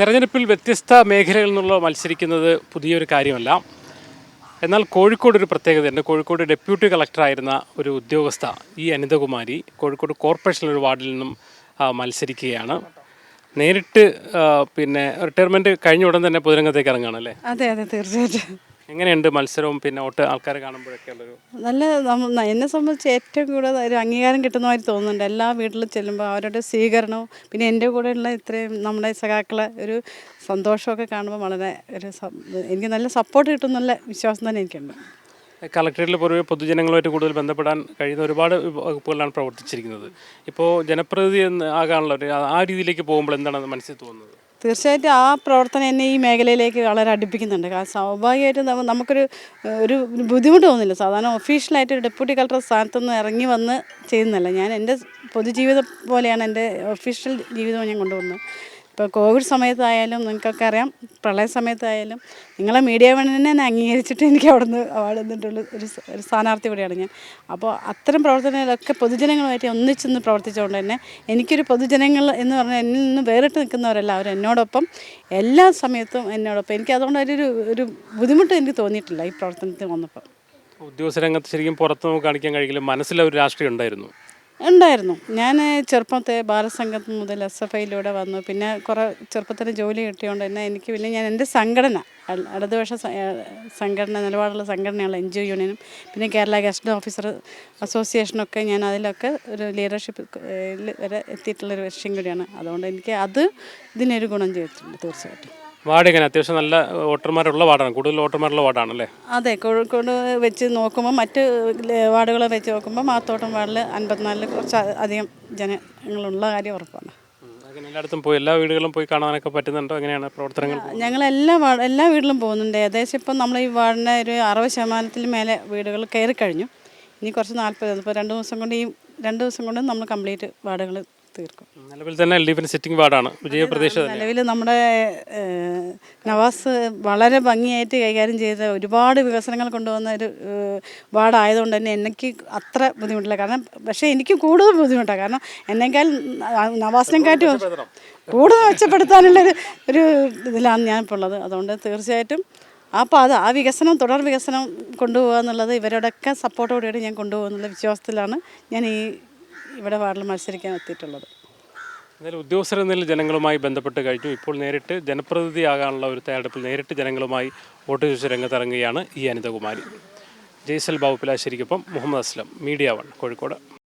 തെരഞ്ഞെടുപ്പിൽ വ്യത്യസ്ത മേഖലകളിൽ നിന്നുള്ള മത്സരിക്കുന്നത് പുതിയൊരു കാര്യമല്ല. എന്നാൽ കോഴിക്കോട് ഒരു പ്രത്യേകതയുണ്ട്. കോഴിക്കോട് ഡെപ്യൂട്ടി കളക്ടറായിരുന്ന ഒരു ഉദ്യോഗസ്ഥ ഈ അനിതകുമാരി കോഴിക്കോട് കോർപ്പറേഷൻ ഒരു വാർഡിൽ നിന്നും മത്സരിക്കുകയാണ്. നേരിട്ട് പിന്നെ റിട്ടയർമെന്റ് കഴിഞ്ഞ ഉടൻ തന്നെ പൊതുരംഗത്തേക്ക് ഇറങ്ങുകയാണല്ലേ അതെ അതെ തീർച്ചയായിട്ടും. എങ്ങനെയുണ്ട് മത്സരവും പിന്നെ ഒട്ട് ആൾക്കാരെ കാണുമ്പോഴൊക്കെ ഉള്ളൊരു നല്ല നമ്മ- എന്നെ സംബന്ധിച്ച് ഏറ്റവും കൂടുതൽ ഒരു അംഗീകാരം കിട്ടുന്നതായി തോന്നുന്നുണ്ട്. എല്ലാ വീട്ടിലും ചെല്ലുമ്പോൾ അവരുടെ സ്വീകരണവും പിന്നെ എന്റെ കൂടെയുള്ള ഇത്രയും നമ്മുടെ സഖാക്കളെ ഒരു സന്തോഷമൊക്കെ കാണുമ്പോൾ വളരെ ഒരു സം- എനിക്ക് നല്ല സപ്പോർട്ട് കിട്ടുന്നുള്ള വിശ്വാസം തന്നെ എനിക്കുണ്ട്. കളക്ടറേറ്റിൽ പൊതുവെ പൊതുജനങ്ങളുമായിട്ട് കൂടുതൽ ബന്ധപ്പെടാൻ കഴിയുന്ന ഒരുപാട് വകുപ്പുകളാണ് പ്രവർത്തിച്ചിരിക്കുന്നത്. ഇപ്പോൾ ജനപ്രതിനിധി എന്ന് ആകാനുള്ള ഒരു ആ രീതിയിലേക്ക് പോകുമ്പോൾ എന്താണ് മനസ്സിൽ തോന്നുന്നത്? തീർച്ചയായിട്ടും ആ പ്രവർത്തനം എന്നെ ഈ മേഖലയിലേക്ക് വളരെ അടുപ്പിക്കുന്നുണ്ട്. കാരണം സ്വാഭാവികമായിട്ടും നമുക്കൊരു ഒരു ബുദ്ധിമുട്ട് തോന്നില്ല. സാധാരണ ഒഫീഷ്യലായിട്ട് ഒരു ഡെപ്യൂട്ടി കളക്ടർ സ്ഥാനത്തുനിന്ന് ഇറങ്ങി വന്ന് ചെയ്യുന്നില്ല ഞാൻ എന്റെ പൊതുജീവിതം പോലെയാണ് എന്റെ ഒഫീഷ്യൽ ജീവിതം ഞാൻ കൊണ്ടുപോകുന്നത് ഇപ്പോൾ കോവിഡ് സമയത്തായാലും നിങ്ങൾക്കൊക്കെ അറിയാം പ്രളയ സമയത്തായാലും നിങ്ങളെ മീഡിയ വണ്ണിനെ തന്നെ അംഗീകരിച്ചിട്ട് എനിക്ക് അവിടുന്ന് അവാർഡ് തന്നിട്ടുള്ള ഒരു ഒരു സ്ഥാനാർത്ഥി കൂടിയാണ് ഞാൻ. അപ്പോൾ അത്തരം പ്രവർത്തനങ്ങളൊക്കെ പൊതുജനങ്ങളുമായിട്ട് ഒന്നിച്ചെന്ന് പ്രവർത്തിച്ചുകൊണ്ട് തന്നെ എനിക്കൊരു പൊതുജനങ്ങൾ എന്ന് പറഞ്ഞാൽ എന്നിൽ നിന്ന് വേറിട്ട് നിൽക്കുന്നവരല്ല അവർ എന്നോടൊപ്പം എല്ലാ സമയത്തും എന്നോടൊപ്പം. എനിക്ക് അതുകൊണ്ട് ഒരു ഒരു ബുദ്ധിമുട്ട് എനിക്ക് തോന്നിയിട്ടില്ല ഈ പ്രവർത്തനത്തിൽ വന്നപ്പോൾ. ഉദ്യോഗസ്ഥ രംഗത്ത് ശരിക്കും പുറത്ത് നമുക്ക് കാണിക്കാൻ കഴിയില്ല. മനസ്സിലൊരു രാഷ്ട്രീയം ഉണ്ടായിരുന്നു. ഉണ്ടായിരുന്നു. ഞാൻ ചെറുപ്പത്തെ ബാലസംഘം മുതൽ എസ് എഫ് ഐയിലൂടെ വന്നു. പിന്നെ കുറേ ചെറുപ്പത്തിൽ ജോലി കിട്ടിയോണ്ട് തന്നെ എനിക്ക് പിന്നെ ഞാൻ എന്റെ സംഘടന ഇടതുപക്ഷ സംഘടന നിലപാടുള്ള സംഘടനയുള്ള എൻ ജി ഒ യൂണിയനും. പിന്നെ കേരള ഗസ്റ്റ് ഓഫീസർ അസോസിയേഷനൊക്കെ ഞാൻ അതിലൊക്കെ ഒരു ലീഡർഷിപ്പ് വരെ എത്തിയിട്ടുള്ളൊരു വിഷയം കൂടിയാണ്. അതുകൊണ്ട് എനിക്ക് അത് ഇതിനൊരു ഗുണം ചെയ്തിട്ടുണ്ട് തീർച്ചയായിട്ടും. വാർഡ് എങ്ങനെ അത്യാവശ്യം നല്ല വോട്ടർമാരുള്ള വാർഡാണ്. കൂടുതൽ വോട്ടർമാരുള്ള വാർഡാണല്ലേ? അതെ കോഴിക്കോട് വെച്ച് നോക്കുമ്പോൾ മറ്റ് വാടുകളെ വാർഡുകളെ വെച്ച് നോക്കുമ്പോൾ മാത്തോട്ടം വാർഡിൽ അൻപത്തിനാലിൽ കുറച്ച് അധികം ജനങ്ങളുള്ള കാര്യം ഉറപ്പാണ്. അങ്ങനെ എല്ലായിടത്തും പോയി എല്ലാ വീടുകളും പോയി കാണാനൊക്കെ പറ്റുന്നുണ്ടോ? എങ്ങനെയാണ് പ്രവർത്തനങ്ങൾ ഞങ്ങൾ എല്ലാ വാർഡ് എല്ലാ വീട്ടിലും പോകുന്നുണ്ട്. ഏകദേശം ഇപ്പം നമ്മൾ ഈ വാർഡിന്റെ ഒരു അറുപത് ശതമാനത്തിൽ മേലെ വീടുകൾ കയറി കഴിഞ്ഞു ഇനി കുറച്ച് നാൽപ്പത് ഇപ്പോൾ രണ്ട് ദിവസം കൊണ്ട് ഈ രണ്ട് ദിവസം കൊണ്ട് നമ്മൾ കംപ്ലീറ്റ് വാർഡുകൾ തീർക്കും. നിലവിൽ തന്നെ എൽ ഡി എഫിന് സിറ്റിംഗ് വാർഡാണ് വിജയപ്രദേശ നിലവിൽ നമ്മുടെ നവാസ് വളരെ ഭംഗിയായിട്ട് കൈകാര്യം ചെയ്ത ഒരുപാട് വികസനങ്ങൾ കൊണ്ടുവന്ന ഒരു വാർഡായതുകൊണ്ട് തന്നെ എനിക്ക് അത്ര ബുദ്ധിമുട്ടില്ല. കാരണം പക്ഷേ എനിക്ക് കൂടുതൽ ബുദ്ധിമുട്ടാണ് കാരണം എന്നേക്കാൾ നവാസിനെക്കാട്ടും കൂടുതൽ മെച്ചപ്പെടുത്താനുള്ള ഒരു ഒരു ഇതിലാണ് ഞാനിപ്പോൾ ഉള്ളത്. അതുകൊണ്ട് തീർച്ചയായിട്ടും അപ്പോൾ അത് ആ വികസനം തുടർ വികസനം കൊണ്ടുപോകുക എന്നുള്ളത് ഇവരോടൊക്കെ സപ്പോർട്ടോടുകൂടി ഞാൻ കൊണ്ടുപോകുന്നുള്ള വിശ്വാസത്തിലാണ് ഞാൻ ഈ ഇവിടെ വാർഡിൽ മത്സരിക്കാൻ എത്തിയിട്ടുള്ളത്. എന്നാലും ഉദ്യോഗസ്ഥർ ജനങ്ങളുമായി ബന്ധപ്പെട്ട് കഴിഞ്ഞു. ഇപ്പോൾ നേരിട്ട് ജനപ്രതിനിധിയാകാനുള്ള ഒരു തയ്യാറെടുപ്പിൽ നേരിട്ട് ജനങ്ങളുമായി വോട്ട് ചോദിച്ച രംഗത്തിറങ്ങുകയാണ് ഈ അനിതകുമാരി. ജയ്സൽ ബാബു പിലാശ്ശേരിക്കൊപ്പം മുഹമ്മദ് അസ്ലം മീഡിയ വൺ കോഴിക്കോട്.